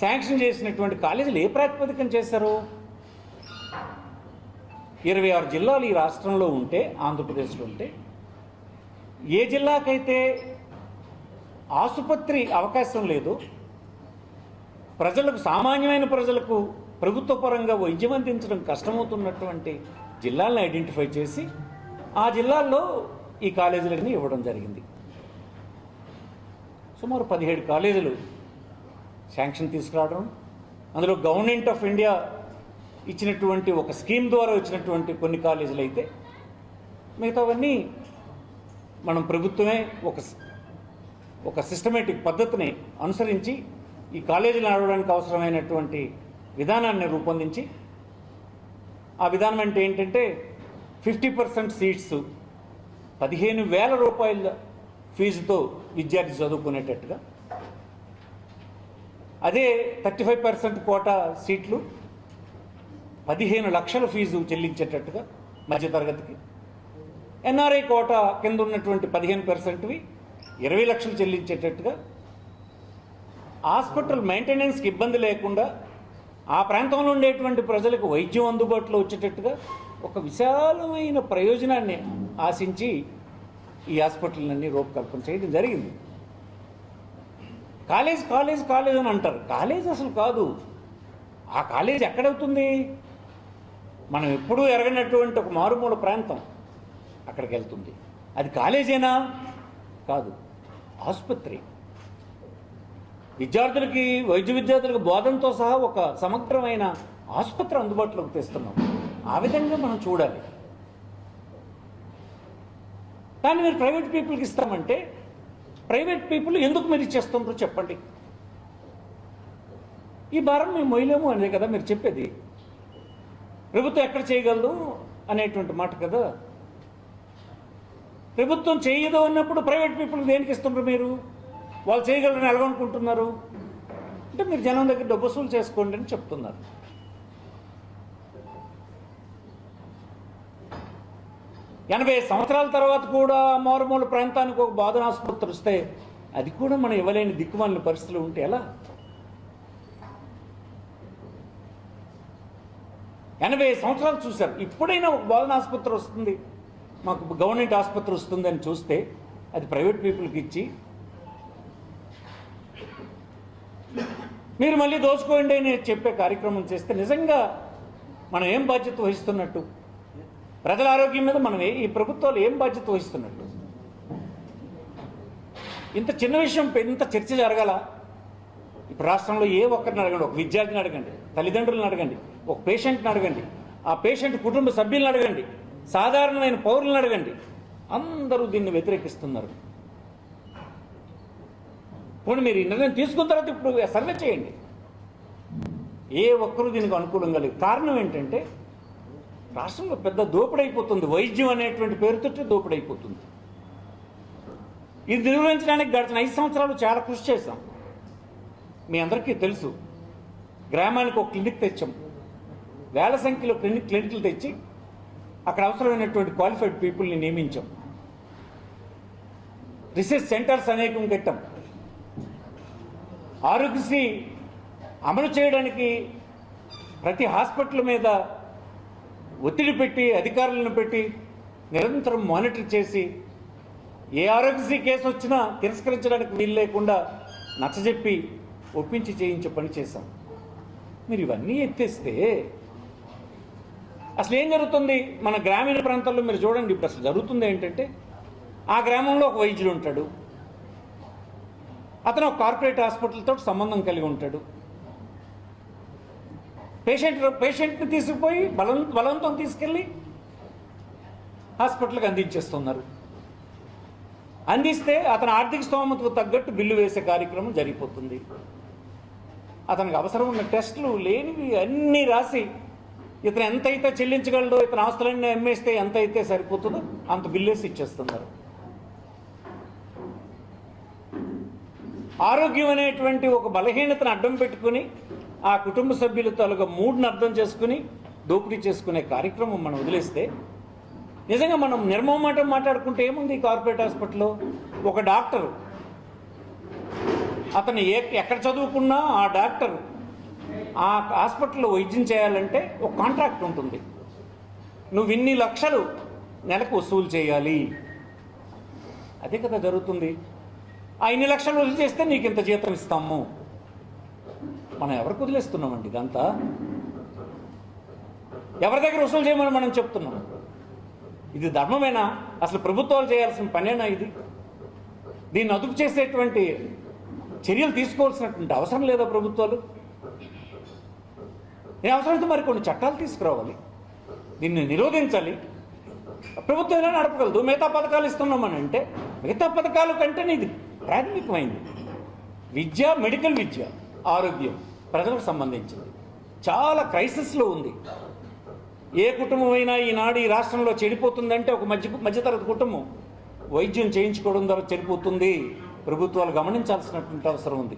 Sanction చేసినటువంటి కాలేజీలు ఏ ప్రాతిపదికన చేశారు? ఇరవై ఆరు జిల్లాలు ఈ రాష్ట్రంలో ఉంటే ఆంధ్రప్రదేశ్లో ఉంటే ఏ జిల్లాకైతే ఆసుపత్రి అవకాశం లేదు ప్రజలకు సామాన్యమైన ప్రజలకు ప్రభుత్వ పరంగా వైద్యం అందించడం కష్టమవుతున్నటువంటి జిల్లాలను ఐడెంటిఫై చేసి ఆ జిల్లాల్లో ఈ కాలేజీలన్నీ ఇవ్వడం జరిగింది. సుమారు పదిహేడు కాలేజీలు శాంక్షన్ తీసుకురావడం. అందులో గవర్నమెంట్ ఆఫ్ ఇండియా ఇచ్చినటువంటి ఒక స్కీమ్ ద్వారా వచ్చినటువంటి కొన్ని కాలేజీలు అయితే మిగతావన్నీ మనం ప్రభుత్వమే ఒక ఒక సిస్టమేటిక్ పద్ధతిని అనుసరించి ఈ కాలేజీలు నడవడానికి అవసరమైనటువంటి విధానాన్ని రూపొందించి ఆ విధానం అంటే ఏంటంటే ఫిఫ్టీ పర్సెంట్ సీట్స్ పదిహేను వేల రూపాయల ఫీజుతో విద్యార్థి చదువుకునేటట్టుగా అదే థర్టీ ఫైవ్ పర్సెంట్ కోటా సీట్లు పదిహేను లక్షల ఫీజు చెల్లించేటట్టుగా మధ్యతరగతికి. ఎన్ఆర్ఐ కోటా కింద ఉన్నటువంటి పదిహేను పర్సెంట్వి ఇరవై లక్షలు చెల్లించేటట్టుగా. హాస్పిటల్ మెయింటెనెన్స్కి ఇబ్బంది లేకుండా ఆ ప్రాంతంలో ఉండేటువంటి ప్రజలకు వైద్యం అందుబాటులో వచ్చేటట్టుగా ఒక విశాలమైన ప్రయోజనాన్ని ఆశించి ఈ హాస్పిటల్ని రూపకల్పన చేయడం జరిగింది. కాలేజ్ కాలేజ్ కాలేజ్ అని అంటారు. కాలేజ్ అసలు కాదు. ఆ కాలేజ్ ఎక్కడవుతుంది? మనం ఎప్పుడూ ఎరగనటువంటి ఒక మారుమూల ప్రాంతం అక్కడికి వెళ్తుంది. అది కాలేజేనా? కాదు. ఆసుపత్రి. విద్యార్థులకి వైద్య విద్యార్థులకు బోధనతో సహా ఒక సమగ్రమైన ఆసుపత్రి అందుబాటులోకి తెస్తున్నాం. ఆ విధంగా మనం చూడాలి. కానీ మీరు ప్రైవేట్ పీపుల్కి ఇస్తామంటే ప్రైవేట్ పీపుల్ ఎందుకు మీరు ఇచ్చేస్తుంటారో చెప్పండి? ఈ భారం మేము మొయ్యలేము అనే కదా మీరు చెప్పేది. ప్రభుత్వం ఎక్కడ చేయగలదు అనేటువంటి మాట కదా? ప్రభుత్వం చేయదు అన్నప్పుడు ప్రైవేట్ పీపుల్ దేనికి ఇస్తుండ్రు మీరు? వాళ్ళు చేయగలరని ఎలాగనుకుంటున్నారు? అంటే మీరు జనం దగ్గర డబ్బు వసూలు చేసుకోండి అని చెప్తున్నారు. ఎనభై సంవత్సరాల తర్వాత కూడా మారుమూల ప్రాంతానికి ఒక బోధన ఆసుపత్రి వస్తే అది కూడా మనం ఇవ్వలేని దిక్కుమాలిన పరిస్థితులు ఉంటే ఎలా? ఎనభై సంవత్సరాలు చూశారు. ఇప్పుడైనా ఒక బోధన ఆసుపత్రి వస్తుంది. మాకు గవర్నమెంట్ ఆసుపత్రి వస్తుందని చూస్తే అది ప్రైవేట్ పీపుల్కి ఇచ్చి మీరు మళ్ళీ దోచుకోండి అని చెప్పే కార్యక్రమం చేస్తే నిజంగా మనం ఏం బాధ్యత వహిస్తున్నట్టు? ప్రజల ఆరోగ్యం మీద మనం ఈ ప్రభుత్వాలు ఏం బాధ్యత వహిస్తున్నట్టు? ఇంత చిన్న విషయం ఇంత చర్చ జరగాల? ఇప్పుడు రాష్ట్రంలో ఏ ఒక్కరిని అడగండి ఒక విద్యార్థిని అడగండి తల్లిదండ్రులను అడగండి ఒక పేషెంట్ని అడగండి ఆ పేషెంట్ కుటుంబ సభ్యులను అడగండి సాధారణమైన పౌరులను అడగండి అందరూ దీన్ని వ్యతిరేకిస్తున్నారు. పోనీ మీరు ఈ నిర్ణయం తీసుకున్న తర్వాత ఇప్పుడు సర్వే చేయండి. ఏ ఒక్కరూ దీనికి అనుకూలంగా లేదు. కారణం ఏంటంటే రాష్ట్రంలో పెద్ద దోపిడైపోతుంది. వైద్యం అనేటువంటి పేరుతోటి దోపిడైపోతుంది. ఇది నిర్వహించడానికి గడిచిన ఐదు సంవత్సరాలు చాలా కృషి చేశాం. మీ అందరికీ తెలుసు గ్రామానికి ఒక క్లినిక్ తెచ్చాం. వేల సంఖ్యలో క్లినిక్ క్లినిక్లు తెచ్చి అక్కడ అవసరమైనటువంటి క్వాలిఫైడ్ పీపుల్ని నియమించాం. రీసెర్చ్ సెంటర్స్ అనేకం కట్టాం. ఆరోగ్యశ్రీ అమలు చేయడానికి ప్రతి హాస్పిటల్ మీద ఒత్తిడి పెట్టి అధికారులను పెట్టి నిరంతరం మానిటర్ చేసి ఏ ఆరోగ్యశ్రీ కేసు వచ్చినా తిరస్కరించడానికి వీలు లేకుండా నచ్చజెప్పి ఒప్పించి చేయించే పని చేశాం. మీరు ఇవన్నీ ఎత్తేస్తే అసలు ఏం జరుగుతుంది? మన గ్రామీణ ప్రాంతాల్లో మీరు చూడండి ఇప్పుడు అసలు జరుగుతుంది ఏంటంటే ఆ గ్రామంలో ఒక వైద్యుడు ఉంటాడు. అతను ఒక కార్పొరేట్ హాస్పిటల్తో సంబంధం కలిగి ఉంటాడు. పేషెంట్ పేషెంట్ని తీసుకుపోయి బలం బలవంతం తీసుకెళ్ళి హాస్పిటల్కి అందించేస్తున్నారు. అందిస్తే అతని ఆర్థిక స్తోమతకు తగ్గట్టు బిల్లు వేసే కార్యక్రమం జరిగిపోతుంది. అతనికి అవసరం ఉన్న టెస్టులు లేనివి అన్నీ రాసి ఇతను ఎంతైతే చెల్లించగలడో ఇతని ఆస్తులన్నీ అమ్మేస్తే ఎంత అయితే సరిపోతుందో అంత బిల్లేసి ఇచ్చేస్తున్నారు. ఆరోగ్యం అనేటువంటి ఒక బలహీనతను అడ్డం పెట్టుకుని ఆ కుటుంబ సభ్యుల తాలూకా మూడ్ని అర్థం చేసుకుని దోపిడీ చేసుకునే కార్యక్రమం మనం వదిలేస్తే నిజంగా మనం నిర్మమాటం మాట్లాడుకుంటే ఏముంది ఈ కార్పొరేట్ హాస్పిటల్లో? ఒక డాక్టరు. అతను ఏ ఎక్కడ చదువుకున్నా ఆ డాక్టర్ ఆ హాస్పిటల్లో వైద్యం చేయాలంటే ఒక కాంట్రాక్ట్ ఉంటుంది. నువ్వు ఇన్ని లక్షలు నెలకు వసూలు చేయాలి. అదే కదా జరుగుతుంది. ఆ ఇన్ని లక్షలు వసూలు చేస్తే నీకు ఇంత జీతం ఇస్తాము. మనం ఎవరికి వదిలేస్తున్నామండి ఇదంతా? ఎవరి దగ్గర వసూలు చేయమని మనం చెప్తున్నాం? ఇది ధర్మమేనా? అసలు ప్రభుత్వాలు చేయాల్సిన పనేనా ఇది? దీన్ని అదుపు చేసేటువంటి చర్యలు తీసుకోవాల్సినటువంటి అవసరం లేదా ప్రభుత్వాలు? నేను అవసరమైతే మరి కొన్ని చట్టాలు తీసుకురావాలి. దీన్ని నిరోధించాలి. ప్రభుత్వం ఎలా నడపగలదు. మిగతా పథకాలు ఇస్తున్నామని అంటే మిగతా పథకాల కంటేనే ఇది ప్రాథమికమైంది. విద్య మెడికల్ విద్య. ఆరోగ్యం ప్రజలకు సంబంధించింది చాలా క్రైసిస్లో ఉంది. ఏ కుటుంబం అయినా ఈనాడు ఈ రాష్ట్రంలో చెడిపోతుందంటే ఒక మధ్య మధ్యతరగతి కుటుంబం వైద్యం చేయించుకోవడం ద్వారా చెడిపోతుంది. ప్రభుత్వాలు గమనించాల్సినటువంటి అవసరం ఉంది.